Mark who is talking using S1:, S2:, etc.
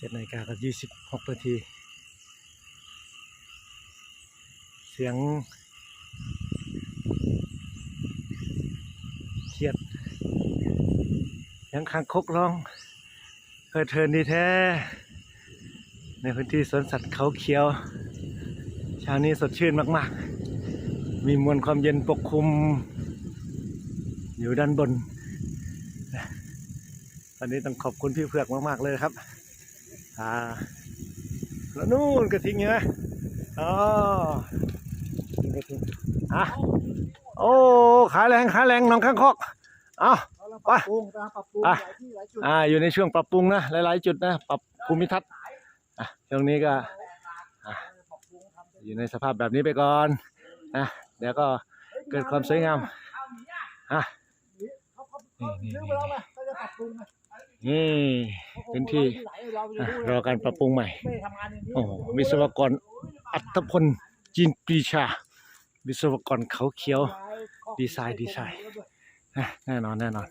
S1: เจ็ดนาฬิกากับยี่สิบหกนาที เสียงเขียดเสียงคางคกร้องเพิดเพลินดีแท้ ในพื้นที่สวนสัตว์เขาเขียว เช้านี้สดชื่นมาก ๆ มีมวลความเย็นปกคลุม อยู่ด้านบน ตอนนี้ต้องขอบคุณพี่เผือกมาก ๆ เลยครับ อ่าแล้วนู่นกระทิงเห็นไหมอ๋อกระทิงอะโอ้ขาแรงขาแรงน้องข้างคอกเอา
S2: เรากำลังปรับปรุงกำลังปรับปรุง
S1: อะ
S2: หลายที่หลายจุด
S1: อ่าอยู่ในช่วงปรับปรุงนะหลาย ๆ จุดนะปรับภูมิทัศน์อะช่วงนี้ก็อะ
S2: ปรับปรุงทำ
S1: อยู่ในสภาพแบบนี้ไปก่อนนะเดี๋ยวก็เกิดความสวยงามอะ
S2: เขาเขาเขาซื้อไปแล้วไงเขาจะปรับปรุงไง
S1: นี่ พื้นที่
S2: ไหลเราจะ
S1: อะ
S2: รู้
S1: รอการปรับปรุงใหม่
S2: ไม่ได้ทำงานอย่างนี้
S1: โอ้โหวิศวกรอัตพลจินปรีชา วิศวกรเขาเขียว ดีไซน์ดีไซน์นะแน่นอนแน่นอน